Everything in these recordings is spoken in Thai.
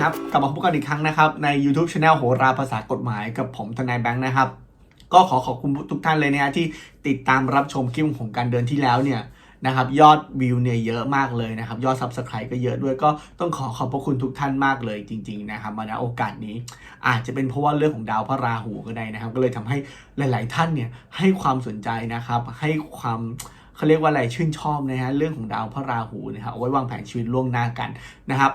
ครับกลับมาพบกันอีกครั้งนะครับ ใน YouTube Channel โหราภาษากฎหมายกับผมทนายแบงค์นะครับ ก็ขอขอบคุณทุกท่านเลยนะฮะที่ติดตามรับชมคลิปของการเดินที่แล้วเนี่ย นะครับยอดวิวเนี่ยเยอะมากเลยนะครับยอด Subscribe ก็เยอะด้วยก็ต้องขอขอบพระคุณทุกท่านมากเลยจริงๆนะครับมาณโอกาสนี้ อาจจะเป็นเพราะว่าเรื่องของดาวพระราหูก็ได้นะครับ ก็เลยทำให้หลาย ๆ ท่านเนี่ยให้ความสนใจนะครับให้ความเขาเรียกว่าอะไรชื่นชอบนะฮะเรื่องของดาวพระราหูนะครับเอาไว้วางแผนชีวิตล่วงหน้ากันนะครับ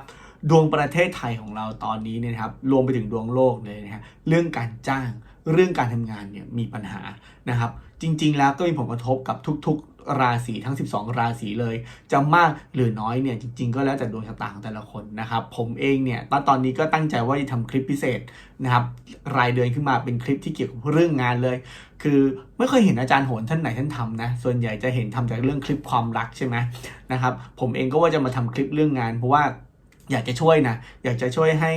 ดวงประเทศไทยของเราตอนนี้เนี่ยนะครับรวมไปถึงดวงโลกเลยนะฮะเรื่องการจ้างเรื่องการทำงานเนี่ยมีปัญหานะครับ จริง ๆ แล้วก็มีผลกระทบกับทุกๆ ราศีทั้ง 12 ราศีเลย จะมากหรือน้อยเนี่ยจริง ๆ ก็แล้วแต่ดวงชะตาของแต่ละคนนะครับ ผมเองเนี่ยตอนตอนนี้ก็ตั้งใจว่าจะทำคลิปพิเศษนะครับรายเดือนขึ้นมาเป็นคลิปที่เกี่ยวกับเรื่องงานเลย คือไม่เคยเห็นอาจารย์โหนท่านไหนท่านทำนะส่วนใหญ่จะเห็นทำจากเรื่องคลิปความรักใช่ไหมนะครับผมเองก็ว่าจะมาทำคลิปเรื่องงาน เพราะว่าอยากจะช่วยนะ อยากจะช่วยให้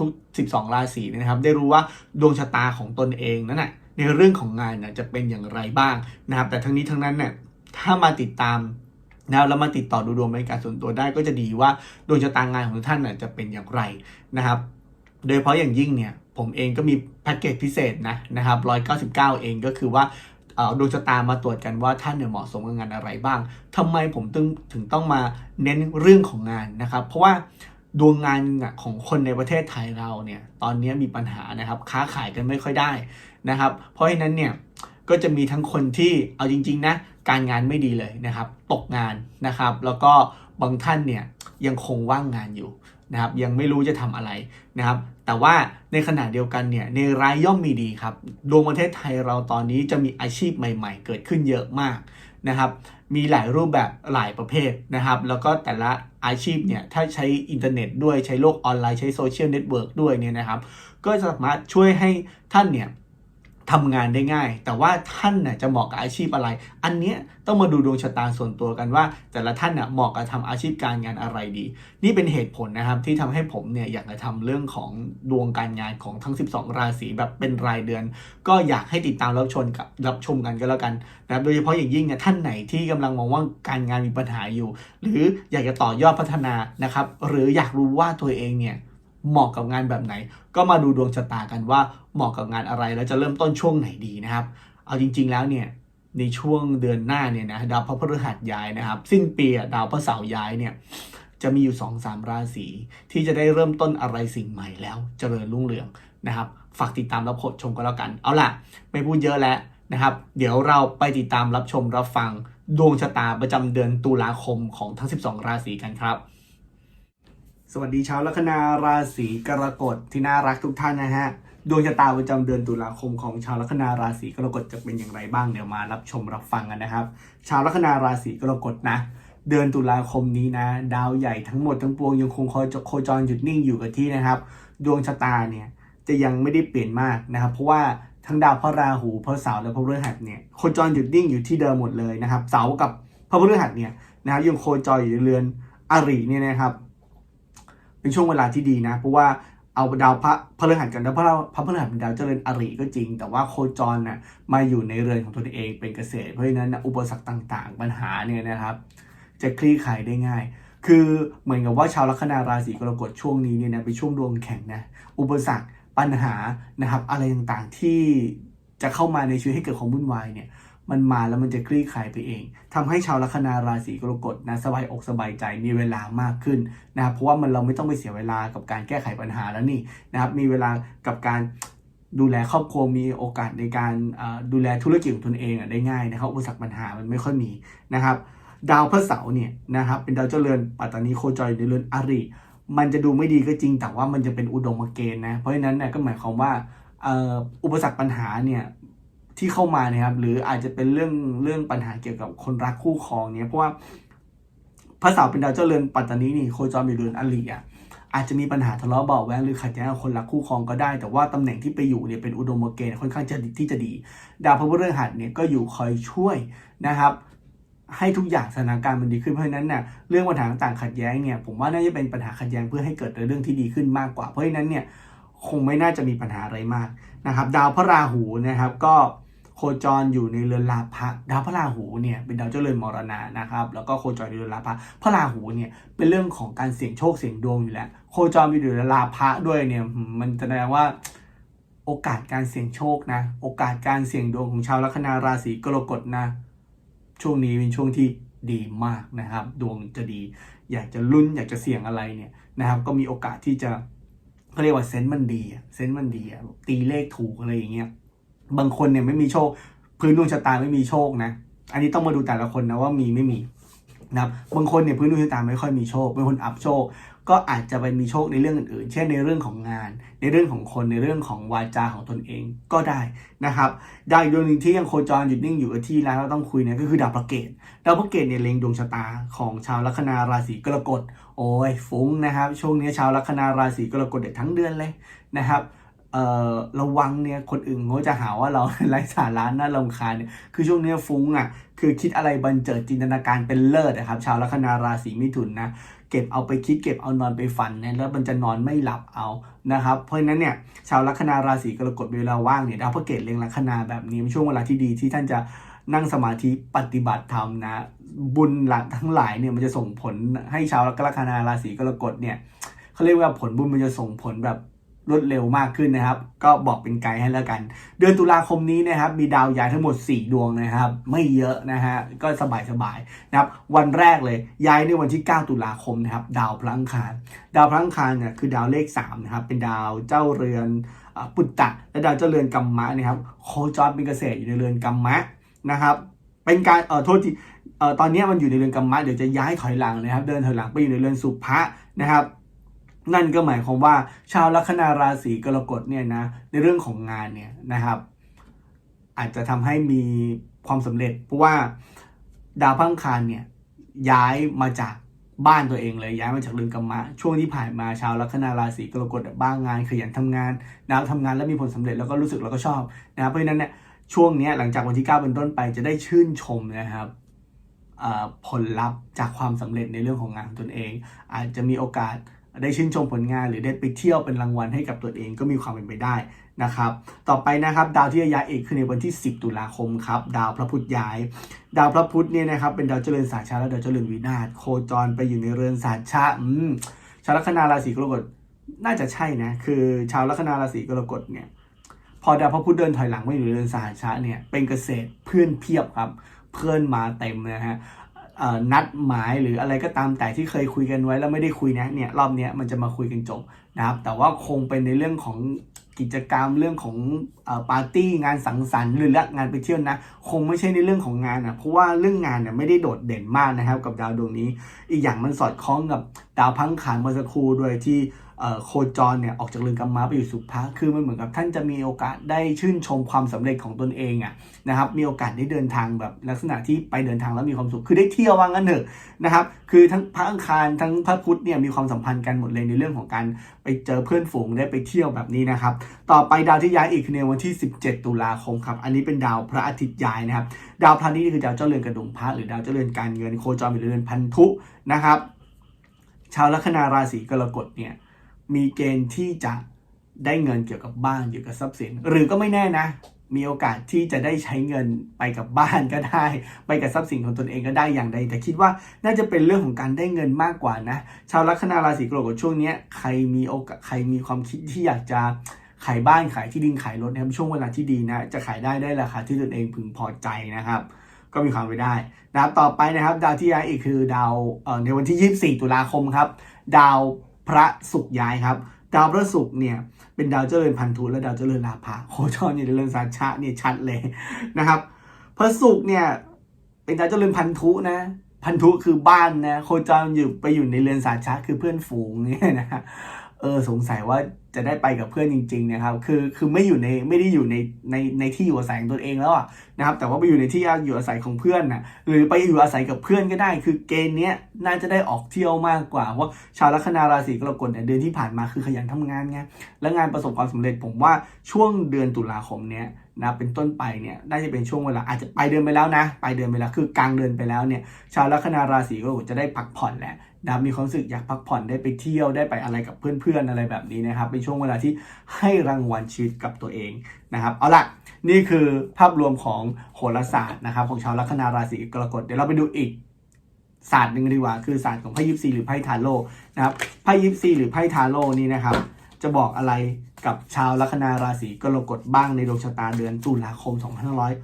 ทุกๆ 12 ราศีนยนะครับ ได้รู้ว่าดวงชะตาของตนเองนั้นนะในเรื่องของงานนะจะเป็นอย่างไรบ้างนะครับ แต่ทั้งนี้ทั้งนั้นเนี่ย ถ้ามาติดตามนะแล้วมาติดต่อดูดวงเป็นการส่วนตัวได้ก็จะดีว่าดวงชะตางานของท่านน่ะจะเป็นอย่างไรนะครับ โดยเฉพาะอย่างยิ่งเนี่ยผมเองก็มีแพ็กเกจพิเศษนะนะครับ 199 เองก็คือว่าดวงชะตามาตรวจกันว่าท่านเนี่ยเหมาะสมกับงานอะไรบ้างทำไมผมถึงถึงต้องมาเน้นเรื่องของงานนะครับ เพราะว่าดวงงานของคนในประเทศไทยเราเนี่ยตอนนี้มีปัญหานะครับค้าขายกันไม่ค่อยได้นะครับ เพราะฉะนั้นเนี่ยก็จะมีทั้งคนที่เอาจริงๆนะ การงานไม่ดีเลยนะครับ ตกงานนะครับ แล้วก็บางท่านเนี่ยยังคงว่างงานอยู่นะครับยังไม่รู้จะทำอะไรนะครับ แต่ว่าในขณะเดียวกันเนี่ยในรายย่อมมีดีครับ ดวงประเทศไทยเราตอนนี้จะมีอาชีพใหม่ ๆ เกิดขึ้นเยอะมากนะครับ มีหลายรูปแบบหลายประเภทนะครับ แล้วก็แต่ละอาชีพเนี่ยถ้าใช้อินเทอร์เน็ตด้วยใช้โลกออนไลน์ใช้โซเชียลเน็ตเวิร์กด้วยเนี่ยนะครับ ก็จะสามารถช่วยให้ท่านเนี่ย ทำงานได้ง่าย แต่ว่าท่านน่ะจะเหมาะกับอาชีพอะไร อันเนี้ยต้องมาดูดวงชะตาส่วนตัวกันว่า แต่ละท่านน่ะเหมาะกับทำอาชีพการงานอะไรดี นี่เป็นเหตุผลนะครับที่ทำให้ผมเนี่ยอยากจะทำเรื่องของดวงการงานของทั้ง 12 ราศีแบบเป็นรายเดือน ก็อยากให้ติดตามรับชมกับรับชมกันก็แล้วกันนะครับโดยเฉพาะอย่างยิ่งเนี่ยท่านไหนที่กำลังมองว่าการงานมีปัญหาอยู่ หรืออยากจะต่อยอดพัฒนานะครับหรืออยากรู้ว่าตัวเองเนี่ย เหมาะกับงานแบบไหน ก็มาดูดวงชะตากันว่าเหมาะกับงานอะไรแล้วจะเริ่มต้นช่วงไหนดีนะครับ เอาจริง ๆ แล้วเนี่ยในช่วงเดือนหน้าเนี่ยนะดาวพระพฤหัสย้ายนะครับ สิ้นปีดาวพระเสาร์ย้ายเนี่ยจะมีอยู่2อสามราศีที่จะได้เริ่มต้นอะไรสิ่งใหม่แล้วเจริญรุ่งเรืองนะครับ ฝากติดตามรับชมกันแล้วกัน เอาล่ะ ไม่พูดเยอะแล้วนะครับ เดี๋ยวเราไปติดตามรับชมรับฟัง ดวงชะตาประจำเดือนตุลาคมของทั้ง 12 ราศีกันครับ สวัสดีชาวลัคนาราศีกรกฎที่น่ารักทุกท่านนะฮะดวงชะตาประจำเดือนตุลาคมของชาวลัคนาราศีกรกฎจะเป็นอย่างไรบ้างเดี๋ยวมารับชมรับฟังกันนะครับ ชาวลัคนาราศีกรกฎนะ เดือนตุลาคมนี้นะ ดาวใหญ่ทั้งหมดทั้งปวงยังคงคอยโคจรหยุดนิ่งอยู่กับที่นะครับ ดวงชะตาเนี่ยจะยังไม่ได้เปลี่ยนมากนะครับเพราะว่าทั้งดาวพระราหูพระเสาร์และพระพฤหัสเนี่ยโคจรหยุดนิ่งอยู่ที่เดิมหมดเลยนะครับ เสาร์กับพระพฤหัสเนี่ยนะครับยังโคจรอยู่ในเรือนอริเนี่ยนะครับ เป็นช่วงเวลาที่ดีนะ เพราะว่าเอาดาวพระพฤหัสกันดาวพระพระพฤหัสเป็นดาวเจริญอริก็จริง แต่ว่าโคจรน่ะมาอยู่ในเรือนของตนเองเป็นเกษตร เพราะฉะนั้นนะอุปสรรคต่างๆ ปัญหาเนี่ยนะครับ จะคลี่คลายได้ง่าย คือเหมือนกับว่าชาวลัคนาราศีกรกฎช่วงนี้เนี่ยนะเป็นช่วงดวงแข็งนะอุปสรรคปัญหานะครับ อะไรต่างๆที่จะเข้ามาในชีวิตให้เกิดความวุ่นวายเนี่ย มันมาแล้วมันจะคลี่คลายไปเองทำให้ชาวลัคนาราศีกรกฎนะสบายอกสบายใจมีเวลามากขึ้นนะครับเพราะว่ามันเราไม่ต้องไปเสียเวลากับการแก้ไขปัญหาแล้วนี่นะครับมีเวลากับการดูแลครอบครัวมีโอกาสในการดูแลธุรกิจของตนเองอะได้ง่ายนะครับอุปสรรคปัญหามันไม่ค่อยมีนะครับดาวพระเสาร์เนี่ยนะครับเป็นดาวเจ้าเรือนปัตตานีโคจรอยู่ในเรือนอริมันจะดูไม่ดีก็จริงแต่ว่ามันจะเป็นอุดมเกณฑ์นะเพราะฉะนั้นเนี่ยก็หมายความว่าอุปสรรคปัญหาเนี่ย ที่เข้ามาเนะครับ หรืออาจจะเป็นเรื่องเรื่องปัญหาเกี่ยวกับคนรักคู่ครองเนี่ยเพราะว่าพระเสาเป็นดาวเจ้าเรือนปัตตานีนี่โคจรอยู่เรือนอริอะอาจจะมีปัญหาทะเลาะเบาะแว้งหรือขัดแย้งกับคนรักคู่ครองก็ได้ แต่ว่าตำแหน่งที่ไปอยู่เนี่ยเป็นอุดมเกณฑ์ค่อนข้างจะที่จะดี ดาวพระพฤหัสเนี่ยก็อยู่คอยช่วยนะครับให้ทุกอย่างสถานการณ์มันดีขึ้นเพราะฉะนั้นเนี่ยเรื่องปัญหาต่างขัดแย้งเนี่ยผมว่าน่าจะเป็นปัญหาขัดแย้งเพื่อให้เกิดในเรื่องที่ดีขึ้นมากกว่า เพราะฉะนั้นเนี่ยคงไม่น่าจะมีปัญหาอะไรมากนะครับ ดาวพระราหูนะครับก็ โคโคจรอยู่ในเรือนราพะดาวพระราหูเนี่ยเป็นดาวเจริญมรณะนะครับ แล้วก็โคจรอยู่ในเรือนราพะพระราหูเนี่ยเป็นเรื่องของการเสี่ยงโชคเสี่ยงดวงอยู่แล้ว โคจรอยู่ในเรือนราพะด้วยเนี่ยมันแสดงว่าโอกาสการเสี่ยงโชคนะ โอกาสการเสี่ยงดวงของชาวลัคนาราศีกรกฎนะ ช่วงนี้เป็นช่วงที่ดีมากนะครับ ดวงจะดี อยากจะลุ้นอยากจะเสี่ยงอะไรเนี่ยนะครับ ก็มีโอกาสที่จะเขาเรียกว่าเซนต์มันดีเซนต์มันดีตีเลขถูกอะไรอย่างเงี้ย บางคนเนี่ยไม่มีโชค พื้นดวงชะตาไม่มีโชคนะ อันนี้ต้องมาดูแต่ละคนนะว่ามีไม่มีนะครับบางคนเนี่ยพื้นดวงชะตาไม่ค่อยมีโชคเป็นคนอับโชค ก็อาจจะไปมีโชคในเรื่องอื่นๆ เช่นในเรื่องของงาน ในเรื่องของคนในเรื่องของวาจาของตนเองก็ได้นะครับดาวอีกดวงหนึ่งที่ยังโคจรหยุดนิ่งอยู่กับที่แล้วเราต้องคุยเนี่ยก็คือดาวพระเกตดาวพระเกตเนี่ยเล็งดวงชะตาของชาวลัคนาราศีกรกฎโอ้ยฟุ้งนะครับ ช่วงนี้ชาวลัคนาราศีกรกฎเด็ดทั้งเดือนเลยนะครับ เอ่อระวังเนี่ยคนอื่นเขาจะหาว่าเราไร้สาระน่ารำคาญเนี่ยคือช่วงนี้ฟุ้งอะคือคิดอะไรบันเจิดจินตนาการเป็นเลิศนะครับ ชาวลัคนาราศีมิถุนนะเก็บเอาไปคิดเก็บเอานอนไปฝันเนี่ยแล้วมันจะนอนไม่หลับเอานะครับ เพราะฉะนั้นเนี่ยชาวลัคนาราศีกรกฎเวลาว่างเนี่ยดาวพระเกตเล็งลัคนาแบบนี้เป็นช่วงเวลาที่ดีที่ท่านจะนั่งสมาธิปฏิบัติธรรมนะบุญหลักทั้งหลายเนี่ยมันจะส่งผลให้ชาวลัคนาราศีกรกฎเนี่ยเขาเรียกว่าผลบุญมันจะส่งผลแบบ รวดเร็วมากขึ้นนะครับ ก็บอกเป็นไกด์ให้แล้วกัน เดือนตุลาคมนี้นะครับ มีดาวย้ายทั้งหมด 4 ดวงนะครับ ไม่เยอะนะฮะก็สบายสบายๆนะครับ วันแรกเลยย้ายในวันที่ 9 ตุลาคมนะครับ ดาวพลังคารดาวพลังคารเนี่ยคือดาวเลข3นะครับเป็นดาวเจ้าเรือนปุตตะ และดาวเจ้าเรือนกัมมะนะครับโคจรเป็นเกษตรอยู่ในเรือนกัมมะนะครับ เป็นการเอ่อโทษทีเอ่อตอนนี้มันอยู่ในเรือนกัมมะเดี๋ยวจะย้ายถอยหลังนะครับ เดินถอยหลังไปอยู่ในเรือนสุภะนะครับ นั่นก็หมายความว่าชาวลัคนาราศีกรกฎเนี่ยนะในเรื่องของงานเนี่ยนะครับ อาจจะทำให้มีความสำเร็จ เพราะว่าดาวพังคารเนี่ยย้ายมาจากบ้านตัวเองเลยย้ายมาจากเรือนกรรมะช่วงที่ผ่านมาชาวลัคนาราศีกรกฎบ้างงาน ขยันทำงานนะทำงานแล้วมีผลสำเร็จแล้วก็รู้สึกแล้วก็ชอบนะครับเพราะฉะนั้นเนี่ยช่วงนี้หลังจากวันที่ 9 เป็นต้นไปจะได้ชื่นชมนะครับผลลัพธ์จากความสำเร็จในเรื่องของงานตนเอง อาจจะมีโอกาส ได้ชื่นชมผลงานหรือได้ไปเที่ยวเป็นรางวัลให้กับตัวเองก็มีความเป็นไปได้นะครับ ต่อไปนะครับ ดาวที่จะย้ายเอกคือในวันที่ 10 ตุลาคมครับดาวพระพุธย้าย ดาวพระพุธเนี่ยนะครับเป็นดาวเจริญศาสชาและดาวเจริญวินาศโคจรไปอยู่ในเรือนศาสชาอืมชาวลัคนาราศีกรกฎน่าจะใช่นะคือชาวลัคนาราศีกรกฎเนี่ยพอดาวพระพุธเดินถอยหลังไม่อยู่ในเรือนสหชาเนี่ยเป็นเกษตรเพื่อนเพียบครับเพื่อนมาเต็มนะฮะ นัดหมายหรืออะไรก็ตามแต่ที่เคยคุยกันไว้แล้วไม่ได้คุยนะเนี่ยรอบนี้มันจะมาคุยกันจบนะครับ แต่ว่าคงเป็นในเรื่องของกิจกรรมเรื่องของอปาร์ตี้งานสังสรรค์หรือละงานไปเที่ยวนะ คงไม่ใช่ในเรื่องของงานอะเพราะว่าเรื่องงานเนี่ยไม่ได้โดดเด่นมากนะครับ กับดาวดวงนี้ อีกอย่างมันสอดคล้องกับดาวพังขานเมื่อสักครู่ด้วยที่ โคจรเนี่ยออกจากเรือนกรรมะไปอยู่สุภะคือมันเหมือนกับท่านจะมีโอกาสได้ชื่นชมความสำเร็จของตนเองอะนะครับมีโอกาสได้เดินทางแบบลักษณะที่ไปเดินทางแล้วมีความสุขคือได้เที่ยวว่างั้นเถอะนะครับคือทั้งพระอังคารทั้งพระพุธเนี่ยมีความสัมพันธ์กันหมดเลยในเรื่องของการไปเจอเพื่อนฝูงได้ไปเที่ยวแบบนี้นะครับต่อไปดาวที่ย้ายอีกคือในวันที่ 17 ตุลาคมครับอันนี้เป็นดาวพระอาทิตย์ย้ายนะครับดาวพระนี่คือดาวเจ้าเรือนกระดุมพระหรือดาวเจ้าเรือนการเงินโคจรอยู่ในเรือนพันธุนะครับชาวลัคนาราศีกรกฎเนี่ย มีเกณฑ์ที่จะได้เงินเกี่ยวกับบ้านเกี่ยวกับทรัพย์สิน หรือก็ไม่แน่นะ มีโอกาสที่จะได้ใช้เงินไปกับบ้านก็ได้ ไปกับทรัพย์สินของตนเองก็ได้อย่างใด แต่คิดว่าน่าจะเป็นเรื่องของการได้เงินมากกว่านะ ชาวลัคนาราศีกรกฎช่วงนี้ใครมีโอกาสใครมีความคิดที่อยากจะขายบ้านขายที่ดินขายรถนะครับช่วงเวลาที่ดีนะ จะขายได้ได้ราคาที่ตนเองพึงพอใจนะครับ ก็มีความไปได้นะครับต่อไปนะครับ ดาวที่ย้ายอีกคือดาวในวันที่ 24 ตุลาคมครับ ดาว พระศุกร์ย้ายครับ ดาวพระศุกร์เนี่ยเป็นดาวเจริญพันธุและดาวเจริญราภะโคจรอยู่ในเรือนสัชชะเนี่ยชัดเลยนะครับ พระศุกร์เนี่ยเป็นดาวเจริญพันธุนะพันธุคือบ้านนะโคจรอยู่ไปอยู่ในเรือนสัชชะคือเพื่อนฝูงเนี่ยนะเออสงสัยว่า จะได้ไปกับเพื่อนจริงๆนะครับ คือคือไม่อยู่ในไม่ได้อยู่ในในในที่อยู่อาศัยของตัวเองแล้วอะนะครับ แต่ว่าไปอยู่ในที่อยู่อาศัยของเพื่อนนะหรือไปอยู่อาศัยกับเพื่อนก็ได้ คือเกณฑ์เนี้ยน่าจะได้ออกเที่ยวมากกว่าเพราะชาวลัคนาราศีกรกฎเนี่ยเดือนที่ผ่านมาคือขยันทำงานไงและงานประสบความสำเร็จผมว่าช่วงเดือนตุลาคมเนี้ยนะเป็นต้นไปเนี่ยน่าจะเป็นช่วงเวลาอาจจะไปเดือนไปแล้วนะ ไปเดือนไปแล้วคือกลางเดือนไปแล้วเนี่ยชาวลัคนาราศีกรกฎจะได้พักผ่อนแหล้ว นะมีความรู้สึกอยากพักผ่อนได้ไปเที่ยวได้ไปอะไรกับเพื่อนๆอะไรแบบนี้นะครับเป็นช่วงเวลาที่ให้รางวัลชีวิตกับตัวเองนะครับเอาล่ะนี่คือภาพรวมของโหราศาสตร์นะครับ ของชาวลัคนาราศีกรกฎเดี๋ยวเราไปดูอีกศาสตร์หนึ่งดีกว่า คือศาสตร์ของไพ่ยิปซีหรือไพ่ทาโร่นะครับไพ่ยิปซีหรือไพ่ทาโร่นี่นะครับ จะบอกอะไรกับชาวลัคนาราศีกรกฎบ้างในดวงชะตาเดือนตุลาคม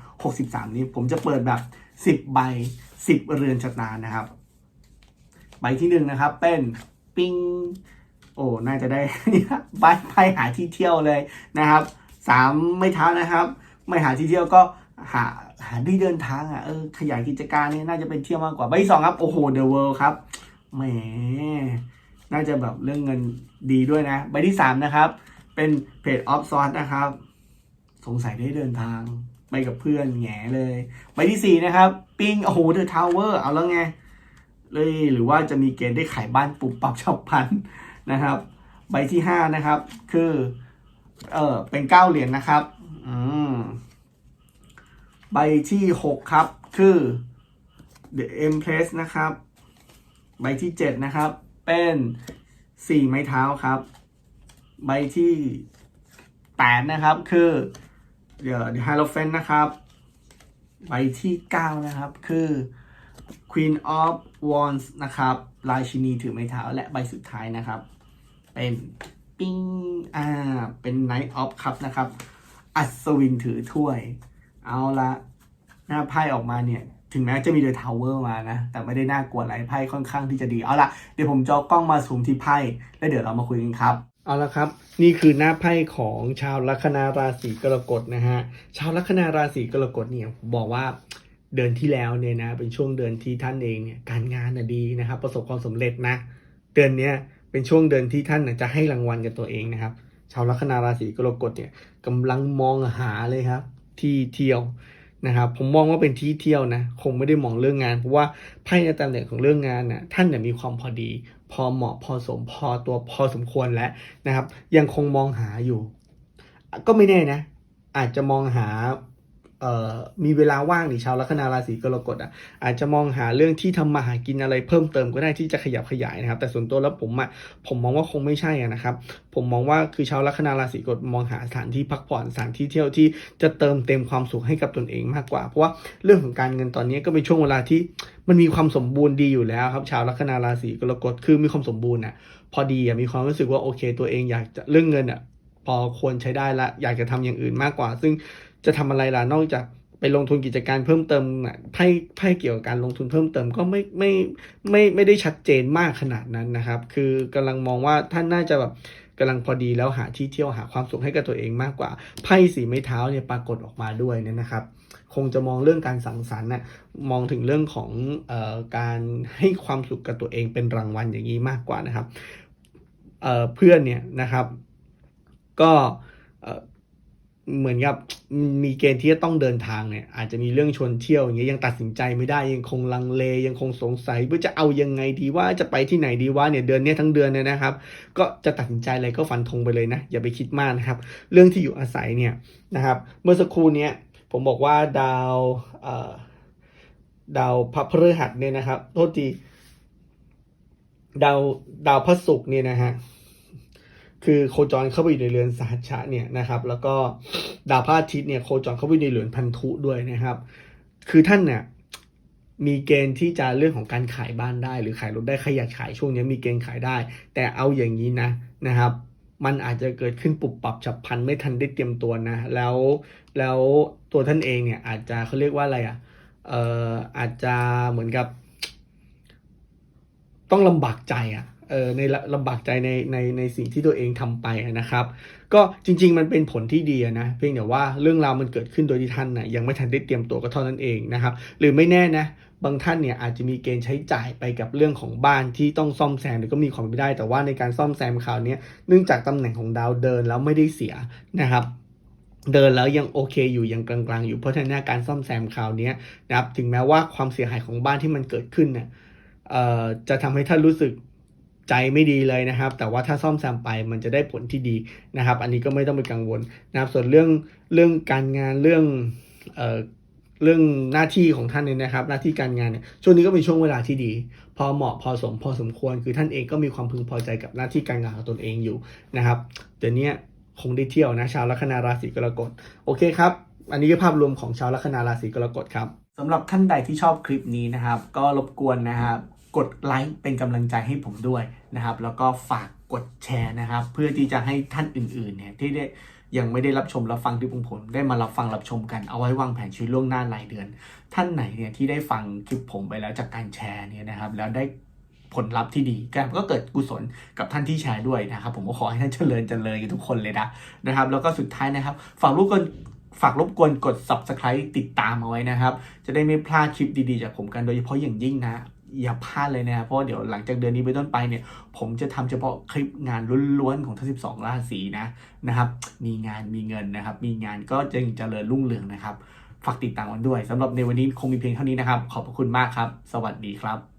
2563 นี้ ผมจะเปิดแบบ 10 ใบ 10 เรือนชะตานะครับ บที่หนึ่งนะครับ เป็นปิงโอ้น่าจะได้ใบไพ่หาที่เที่ยวเลยนะครับสามไม่เท้านะครับ ไม่หาที่เที่ยวก็หาหาที่เดินทางอะเออขยายกิจการนี่น่าจะเป็นเที่ยวมากกว่าใบที่สองครับโอ้โห The World ครับแหมน่าจะแบบเรื่องเงินดีด้วยนะ ใบที่สามนะครับ เป็นเพจออฟซอสนะครับ สงสัยได้เดินทางไปกับเพื่อนแง่เลย ใบที่สี่นะครับ ปิงโอ้โหเดอะทาวเวอร์เอาแล้วไง หรือว่าจะมีเกณฑ์ได้ขายบ้านปุบปับฉับพันนะครับ ใบที่ห้านะครับ คือเออเป็นเก้าเหรียญนะครับอืมใบที่หกครับ คือ The Empress นะครับ ใบที่เจ็ดนะครับ เป็นสี่ไม้เท้าครับ ใบที่แปดนะครับ คือ The The Hierophant นะครับ ใบที่เก้านะครับ คือ Queen of Wands นะครับราชินีถือไม้เท้าและใบสุดท้ายนะครับ เป็นปิ้งอ่า เป็น Knight of Cup นะครับ อัศวินถือถ้วย เอาละหน้าไพ่ออกมาเนี่ย ถึงแม้จะมีเดอะทาวเวอร์มานะ แต่ไม่ได้น่ากลัวอะไรไพ่ค่อนข้างที่จะดี เอาละเดี๋ยวผมจะเอกล้องมาซูมที่ไพ่ แล้วเดี๋ยวเรามาคุยกันครับ เอาละครับ นี่คือหน้าไพ่ของชาวลัคนาราศีกรกฎนะฮะ ชาวลัคนาราศีกรกฎเนี่ยผมบอกว่า เดือนที่แล้วเนี่ยนะเป็นช่วงเดือนที่ท่านเองเนี่ยการงานน่ะดีนะครับ ประสบความสำเร็จนะ เดือนเนี้ยเป็นช่วงเดือนที่ท่านจะให้รางวัลกับตัวเองนะครับ ชาวลัคนาราศีกรกฎเนี่ยกำลังมองหาเลยครับ ที่เที่ยวนะครับผมมองว่าเป็นที่เที่ยวนะคงไม่ได้มองเรื่องงานเพราะว่าไพ่ในตำแหน่งของเรื่องงานน่ะท่านเนี่ยมีความพอดี พอเหมาะพอสมพอตัวพอสมควรแล้วนะครับ ยังคงมองหาอยู่ ก็ไม่แน่นะ อาจจะมองหา มีเวลาว่างนี่ชาวลัคนาราศีกรกฎอะอาจจะมองหาเรื่องที่ทำมาหากินอะไรเพิ่มเติมก็ได้ที่จะขยับขยายนะครับ แต่ส่วนตัวแล้วผมอะผมมองว่าคงไม่ใช่นะครับ ผมมองว่าคือชาวลัคนาราศีกรกฎมองหาสถานที่พักผ่อนสถานที่เที่ยวที่จะเติมเต็มความสุขให้กับตนเองมากกว่า เพราะว่าเรื่องของการเงินตอนนี้ก็เป็นช่วงเวลาที่มันมีความสมบูรณ์ดีอยู่แล้วครับ ชาวลัคนาราศีกรกฎคือมีความสมบูรณ์อะพอดีอะมีความรู้สึกว่าโอเค ตัวเองอยากจะเรื่องเงินอะพอควรใช้ได้ละอยากจะทำอย่างอื่นมากกว่า ซึ่ง จะทำอะไรล่ะนอกจากไปลงทุนกิจการเพิ่มเติมนะไพ่ไพ่เกี่ยวกับการลงทุนเพิ่มเติมก็ไม่ไม่ไม่ไม่ได้ชัดเจนมากขนาดนั้นนะครับ คือกำลังมองว่าท่านน่าจะแบบกำลังพอดีแล้วหาที่เที่ยวหาความสุขให้กับตัวเองมากกว่าไพ่สีไม้เท้าเนี่ยปรากฏออกมาด้วยเนี่ยนะครับ คงจะมองเรื่องการสังสรรค์น่ะมองถึงเรื่องของเอ่อการให้ความสุขกับตัวเองเป็นรางวัลอย่างนี้มากกว่านะครับเออเพื่อนเนี่ยนะครับ ก็ เหมือนกับมีเกณฑ์ที่จะต้องเดินทางเนี่ยอาจจะมีเรื่องชวนเที่ยวอย่างเงี้ยยังตัดสินใจไม่ได้ยังคงลังเลยังคงสงสัยว่าจะเอายังไงดีว่าจะไปที่ไหนดีว่าเนี่ยเดือนนี้ทั้งเดือนเนี่ยนะครับ ก็จะตัดสินใจอะไรก็ฟันธงไปเลยนะ อย่าไปคิดมากนะครับ เรื่องที่อยู่อาศัยเนี่ยนะครับเมื่อสักครู่เนี้ยผมบอกว่าดาวดาวพระพฤหัสเนี่ยนะครับโทษทีดาวดาวพระศุกร์เนี่ยนะฮะ คือโคจรเข้าไปอยู่ในเรือนสหัชชะเนี่ยนะครับ แล้วก็ดาวพระอาทิตย์เนี่ยโคจรเข้าไปในเรือนพันธุด้วยนะครับ คือท่านเนี่ยมีเกณฑ์ที่จะเรื่องของการขายบ้านได้ หรือขายรถได้ใครอยากขายช่วงนี้มีเกณฑ์ขายได้ แต่เอาอย่างนี้นะนะครับ มันอาจจะเกิดขึ้นปุบปรับฉับพลันไม่ทันได้เตรียมตัวนะแล้วแล้วตัวท่านเองเนี่ยอาจจะเขาเรียกว่าอะไรอะเอ่ออาจจะเหมือนกับ ต้องลำบากใจอะ เออในลำบากใจในในในสิ่งที่ตัวเองทำไปนะครับ ก็จริง ๆ มันเป็นผลที่ดีนะเพียงแต่ว่าเรื่องราวมันเกิดขึ้นโดยที่ท่านน่ะยังไม่ทันได้เตรียมตัวก็เท่านั้นเองนะครับ หรือไม่แน่นะบางท่านเนี่ยอาจจะมีเกณฑ์ใช้จ่ายไปกับเรื่องของบ้านที่ต้องซ่อมแซมหรือก็มีความเป็นได้ แต่ว่าในการซ่อมแซมคราวนี้เนื่องจากตำแหน่งของดาวเดินแล้วไม่ได้เสียนะครับเดินแล้วยังโอเคอยู่ยังกลางๆ อยู่เพราะฉะนั้นการซ่อมแซมคราวนี้นะครับถึงแม้ว่าความเสียหายของบ้านที่มันเกิดขึ้นเนี่ยจะทำให้ท่านรู้สึก ใจไม่ดีเลยนะครับ แต่ว่าถ้าซ่อมแซมไปมันจะได้ผลที่ดีนะครับ อันนี้ก็ไม่ต้องไปกังวลนะครับ ส่วนเรื่องเรื่องการงานเรื่องเอ่อเรื่องหน้าที่ของท่านเนี่ยนะครับ หน้าที่การงานเนี่ยช่วงนี้ก็เป็นช่วงเวลาที่ดี พอเหมาะพอสมพอสมควร คือท่านเองก็มีความพึงพอใจกับหน้าที่การงานของตนเองอยู่นะครับเดี๋ยวนี้คงได้เที่ยวนะชาวลัคนาราศีกรกฎโอเคครับ อันนี้ก็ภาพรวมของชาวลัคนาราศีกรกฎครับสำหรับท่านใดที่ชอบคลิปนี้นะครับ ก็รบกวนนะครับ กดไลค์เป็นกำลังใจให้ผมด้วยนะครับ แล้วก็ฝากกดแชร์นะครับ เพื่อที่จะให้ท่านอื่นๆเนี่ยที่ได้ยังไม่ได้รับชมรับฟังที่ผมผลได้มารับฟังรับชมกันเอาไว้วางแผนชีวิตล่วงหน้ารายเดือน ท่านไหนเนี่ยที่ได้ฟังคลิปผมไปแล้วจากการแชร์เนี่ยนะครับ แล้วได้ผลลัพธ์ที่ดีก็เกิดกุศลกับท่านที่แชร์ด้วยนะครับ ผมก็ขอให้ท่านเจริญเจริญกันทุกคนเลยนะนะครับ แล้วก็สุดท้ายนะครับ ฝากรบกวนฝากรบกวนกด subscribe ติดตามเอาไว้นะครับ จะได้ไม่พลาดคลิปดีๆจากผมกันโดยเฉพาะอย่างยิ่งนะ อย่าพลาดเลยนะครับเพราะเดี๋ยวหลังจากเดือนนี้ไปต้นไปเนี่ย ผมจะทำเฉพาะคลิปงานล้วนๆของทั้ง 12 ราศีนะนะครับ มีงานมีเงินนะครับ มีงานก็จะเจริญรุ่งเรืองนะครับ ฝากติดตามกันด้วยสำหรับในวันนี้คงมีเพียงเท่านี้นะครับ ขอบพระคุณมากครับ สวัสดีครับ